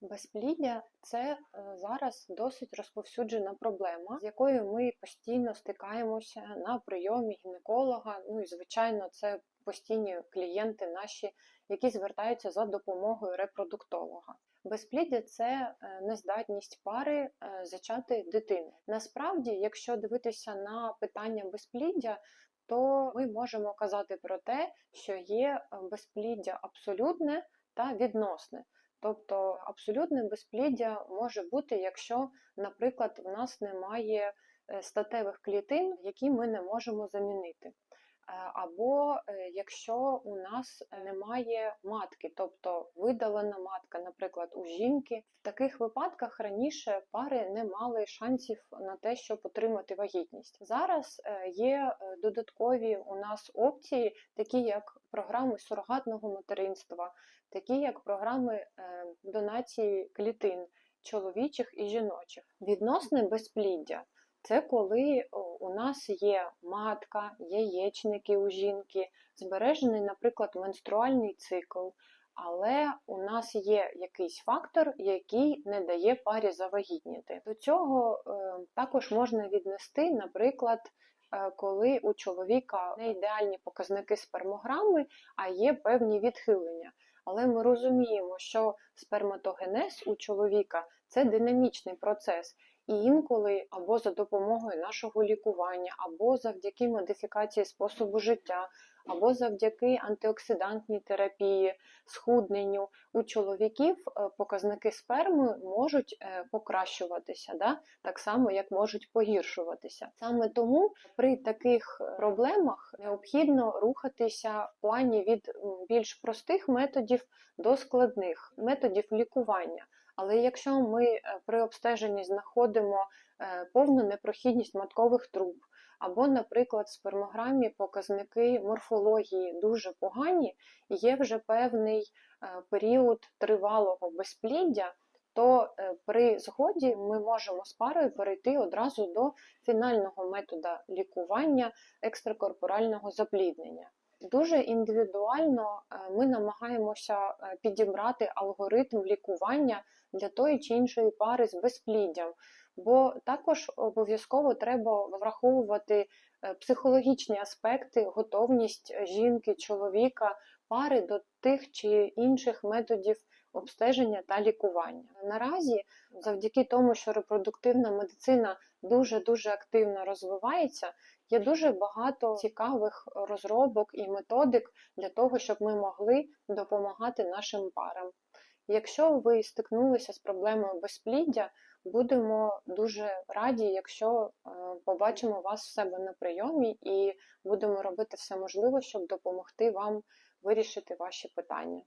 Безпліддя це е, зараз досить розповсюджена проблема, з якою ми постійно стикаємося на прийомі гінеколога. Ну і звичайно, це постійні клієнти наші, які звертаються за допомогою репродуктолога. Безпліддя це е, нездатність пари е, зачати дитину. Насправді, якщо дивитися на питання безпліддя, то ми можемо казати про те, що є безпліддя абсолютне та відносне. Тобто абсолютне безпліддя може бути, якщо, наприклад, в нас немає е, статевих клітин, які ми не можемо замінити. Е, Або е, якщо у нас немає матки, тобто видалена матка, наприклад, у жінки. В таких випадках раніше пари не мали шансів на те, щоб отримати вагітність. Зараз е, є додаткові у нас опції, такі як програми сурогатного материнства, такі як програми донації клітин чоловічих і жіночих. Відносне безпліддя це коли у нас є матка, яєчники у жінки, збережений, наприклад, менструальний цикл, але у нас є якийсь фактор, який не дає парі завагітніти. До цього е, також можна віднести, наприклад, е, коли у чоловіка не ідеальні показники спермограми, а є певні відхилення. Але ми розуміємо, що сперматогенез у чоловіка це динамічний процес. І інколи або за допомогою нашого лікування, або завдяки модифікації способу життя, або завдяки антиоксидантній терапії, схудненню у чоловіків е, показники сперми можуть е, покращуватися, да? так само як можуть погіршуватися. Саме тому при таких проблемах необхідно рухатися в плані від більш простих методів до складних методів лікування. Але якщо ми е, при обстеженні знаходимо е, повну непрохідність маткових труб, або, наприклад, в спермограмі показники морфології дуже погані, є вже певний е, період тривалого безпліддя, то при згоді ми можемо з парою перейти одразу до фінального метода лікування екстракорпорального запліднення. Дуже індивідуально е, ми намагаємося е, підібрати алгоритм лікування для тої чи іншої пари з безпліддям, бо також обов'язково треба враховувати е, психологічні аспекти, готовність жінки, чоловіка, пари до тих чи інших методів обстеження та лікування. Наразі, завдяки тому, що репродуктивна медицина дуже дуже активно розвивається, є дуже багато цікавих розробок і методик для того, щоб ми могли допомагати нашим парам. Якщо ви стикнулися з проблемою безпліддя, будемо дуже раді, якщо е, побачимо вас в себе на прийомі і будемо робити все можливе, щоб допомогти вам вирішити ваші питання.